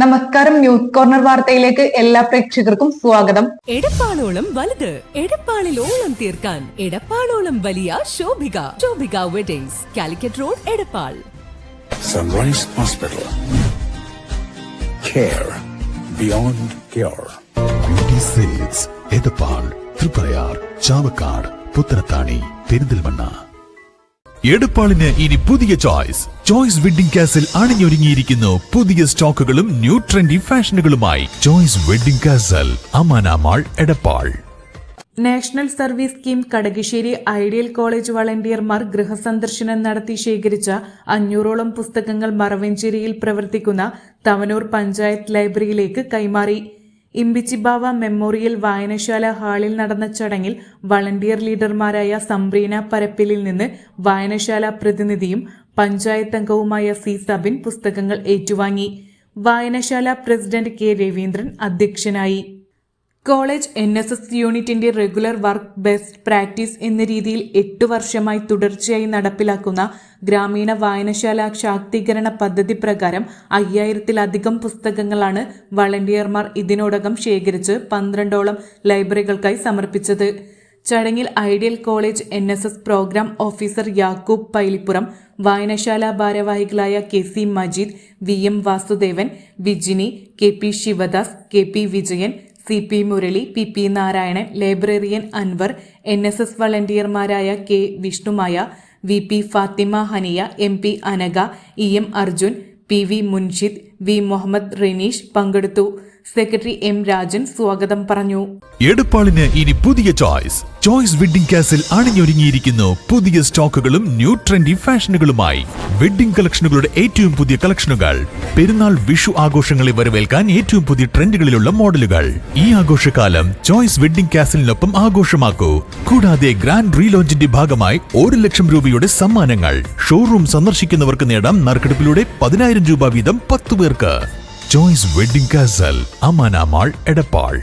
നമസ്കാരം news corner വാർത്തയിലേക്ക് എല്ലാ പ്രേക്ഷകർക്കും സ്വാഗതം. എടപ്പാളോളം വലുത് എടപ്പാളിൽ ഓളം തീർക്കാൻ എടപ്പാളോളം വലിയ Shobhika Shobhika weddings Calicut road Edappal. Sunrise hospital care beyond care Edappal Thriprayar Chavakkad Puthanathani Perinthalmanna. എടപ്പാളിന് ഇനി പുതിയ ചോയ്സ്. ചോയ്സ് വെഡിംഗ് കാസിൽ അണിഞ്ഞൊരുങ്ങിയിരിക്കുന്നു പുതിയ സ്റ്റോക്കുകളും new trendy ഫാഷനുകളുമായി. Choice wedding castle Amana mall Edappal. National service scheme Kadakassery ideal college വളണ്ടിയർമാർ ഗൃഹസന്ദർശനം നടത്തി ശേഖരിച്ച അഞ്ഞൂറോളം പുസ്തകങ്ങൾ മറവഞ്ചേരിയിൽ പ്രവർത്തിക്കുന്ന തവനൂർ പഞ്ചായത്ത് ലൈബ്രറിയിലേക്ക് കൈമാറി. ഇമ്പിച്ചിബാവ മെമ്മോറിയൽ വായനശാല ഹാളിൽ നടന്ന ചടങ്ങിൽ വളണ്ടിയർ ലീഡർമാരായ സംബ്രീന പരപ്പിലിൽ നിന്ന് വായനശാല പ്രതിനിധിയും പഞ്ചായത്ത് അംഗവുമായ സി സബിൻ പുസ്തകങ്ങൾ ഏറ്റുവാങ്ങി. വായനശാല പ്രസിഡന്റ് കെ രവീന്ദ്രൻ അധ്യക്ഷനായി. കോളേജ് എൻ എസ് എസ് യൂണിറ്റിന്റെ റെഗുലർ വർക്ക് ബെസ്റ്റ് പ്രാക്ടീസ് എന്ന രീതിയിൽ എട്ട് വർഷമായി തുടർച്ചയായി നടപ്പിലാക്കുന്ന ഗ്രാമീണ വായനശാല ശാക്തീകരണ പദ്ധതി പ്രകാരം അയ്യായിരത്തിലധികം പുസ്തകങ്ങളാണ് വളണ്ടിയർമാർ ഇതിനോടകം ശേഖരിച്ച് പന്ത്രണ്ടോളം ലൈബ്രറികൾക്കായി സമർപ്പിച്ചത്. ചടങ്ങിൽ ideal college N S S program officer Yakoob Pailippuram വായനശാല ഭാരവാഹികളായ K C Majeed V M Vasudevan Vijini K P Sivadas K P Vijayan C P Murali P P Narayanan librarian Anwar N S S വളണ്ടിയർമാരായ K Vishnumaya V P Fathima Haniya M P Anagha E M Arjun P V Munshid V Muhammad Rineesh പങ്കെടുത്തു. Secretary M Rajan സ്വാഗതം പറഞ്ഞു. എടപ്പാളിന് ഇനി പുതിയ choice. Choice wedding castle അണിഞ്ഞൊരുങ്ങിയിരിക്കുന്നു. പുതിയ സ്റ്റോക്കുകളും new trendy ഫാഷനുകളുമായി. വെഡിംഗ് കളക്ഷനുകളുടെ ഏറ്റവും പുതിയ കളക്ഷനുകൾ. പെരുന്നാൾ വിഷു ആഘോഷങ്ങളെ വരവേൽക്കാൻ ഏറ്റവും പുതിയ ട്രെൻഡുകളിലുള്ള മോഡലുകൾ. ഈ ആഘോഷകാലം ചോയ്സ് വെഡിംഗ് കാസിലിനൊപ്പം ആഘോഷമാക്കൂ. കൂടാതെ ഗ്രാൻഡ് റീലോഞ്ചിന്റെ ഭാഗമായി ഒരു ലക്ഷം രൂപയുടെ സമ്മാനങ്ങൾ. ഷോറൂം സന്ദർശിക്കുന്നവർക്ക് നേടാം നറുക്കെടുപ്പിലൂടെ പതിനായിരം രൂപ വീതം പത്ത് പേർക്ക് choice wedding castle Amana mall Edappal